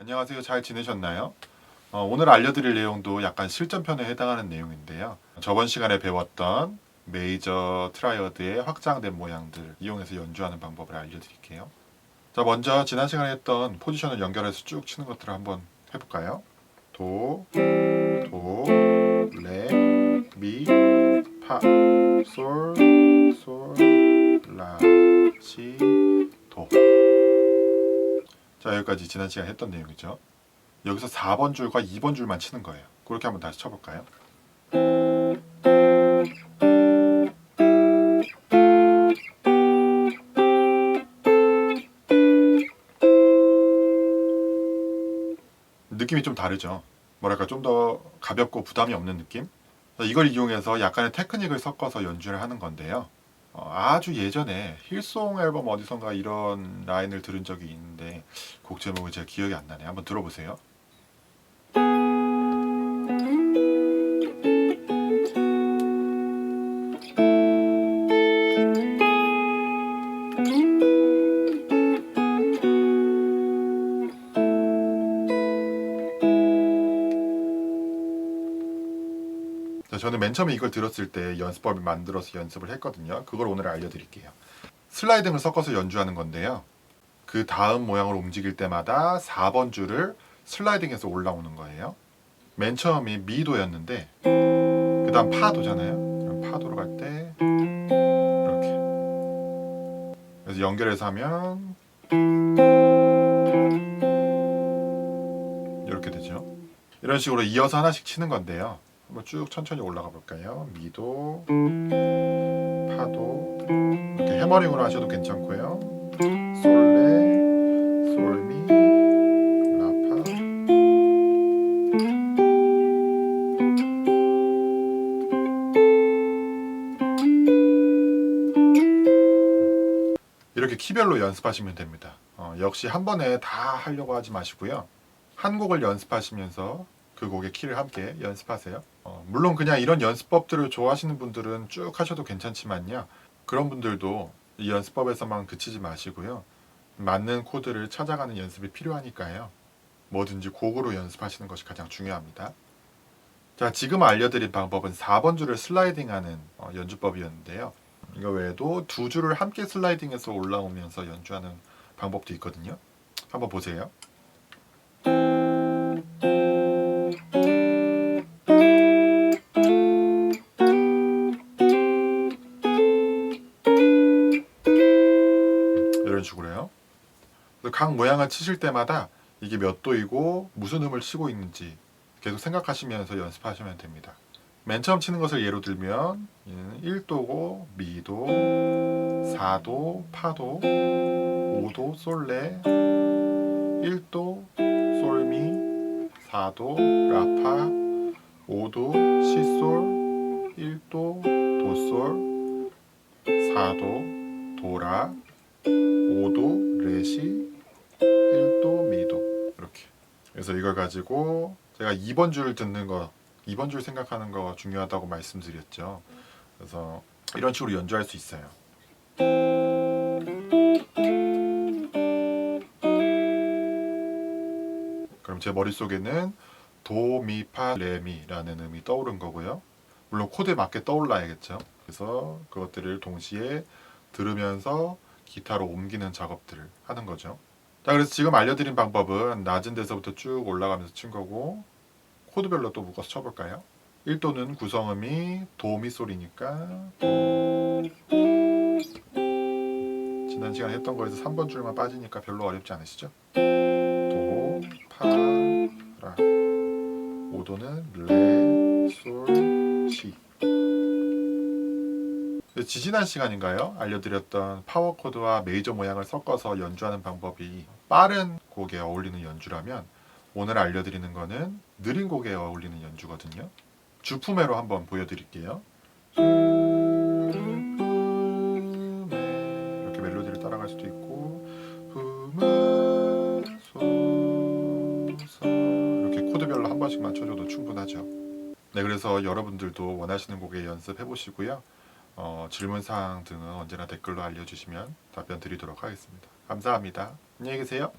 안녕하세요. 잘 지내셨나요? 어, 오늘 알려드릴 내용도 약간 실전편에 해당하는 내용인데요. 저번 시간에 배웠던 메이저 트라이어드의 확장된 모양들 이용해서 연주하는 방법을 알려드릴게요. 자, 먼저 지난 시간에 했던 포지션을 연결해서 쭉 치는 것들을 한번 해볼까요? 도, 도, 자 여기까지 지난 시간에 했던 내용이죠. 여기서 4번 줄과 2번 줄만 치는 거예요. 그렇게 한번 다시 쳐볼까요? 느낌이 좀 다르죠. 뭐랄까 좀 더 가볍고 부담이 없는 느낌? 이걸 이용해서 약간의 테크닉을 섞어서 연주를 하는 건데요. 어, 아주 예전에 힐송 앨범 어디선가 이런 라인을 들은 적이 있는데 곡 제목이 제가 기억이 안 나네. 한번 들어보세요. 저는 맨 처음에 이걸 들었을 때 연습법을 만들어서 연습을 했거든요. 그걸 오늘 알려드릴게요. 슬라이딩을 섞어서 연주하는 건데요. 그 다음 모양으로 움직일 때마다 4번 줄을 슬라이딩해서 올라오는 거예요. 맨 처음이 미도였는데 그 다음 파도잖아요. 파도로 갈 때 이렇게 그래서 연결해서 하면 이렇게 되죠. 이런 식으로 이어서 하나씩 치는 건데요. 한번 쭉 천천히 올라가 볼까요? 미도, 파도 이렇게 해머링으로 하셔도 괜찮고요. 솔레, 솔미, 라파. 이렇게 키별로 연습하시면 됩니다. 어, 역시 한 번에 다 하려고 하지 마시고요. 한 곡을 연습하시면서 그 곡의 키를 함께 연습하세요. 어, 물론 그냥 이런 연습법들을 좋아하시는 분들은 쭉 하셔도 괜찮지만요. 그런 분들도 이 연습법에서만 그치지 마시고요. 맞는 코드를 찾아가는 연습이 필요하니까요. 뭐든지 곡으로 연습하시는 것이 가장 중요합니다. 자, 지금 알려드린 방법은 4번 줄을 슬라이딩하는 어, 연주법이었는데요. 이거 외에도 두 줄을 함께 슬라이딩해서 올라오면서 연주하는 방법도 있거든요. 한번 보세요. 그래서 각 모양을 치실 때마다 이게 몇 도이고 무슨 음을 치고 있는지 계속 생각하시면서 연습하시면 됩니다. 맨 처음 치는 것을 예로 들면 얘는 1도고 미도, 4도, 파도, 5도, 솔레, 1도, 솔미, 4도, 라파, 5도, 시솔, 1도, 도솔, 4도, 도라, 5도, 레시, 1도, 미도 이렇게 그래서 이걸 가지고 제가 2번 줄 듣는 거 2번 줄 생각하는 거 중요하다고 말씀드렸죠. 그래서 이런 식으로 연주할 수 있어요. 그럼 제 머릿속에는 도, 미, 파, 레, 미라는 음이 떠오른 거고요. 물론 코드에 맞게 떠올라야겠죠. 그래서 그것들을 동시에 들으면서 기타로 옮기는 작업들을 하는 거죠. 자, 그래서 지금 알려드린 방법은 낮은 데서부터 쭉 올라가면서 친 거고 코드별로 또 묶어서 쳐볼까요? 1도는 구성음이 도미솔이니까 도 지난 시간에 했던 거에서 3번 줄만 빠지니까 별로 어렵지 않으시죠? 도, 파, 라 5도는 레, 솔, 지지난 시간인가요? 알려드렸던 파워 코드와 메이저 모양을 섞어서 연주하는 방법이 빠른 곡에 어울리는 연주라면 오늘 알려드리는 거는 느린 곡에 어울리는 연주거든요. 주품회로 한번 보여드릴게요. 이렇게 멜로디를 따라갈 수도 있고 이렇게 코드별로 한 번씩 맞춰줘도 충분하죠. 네, 그래서 여러분들도 원하시는 곡에 연습해 보시고요. 어, 질문 사항 등은 언제나 댓글로 알려주시면 답변 드리도록 하겠습니다. 감사합니다. 안녕히 계세요.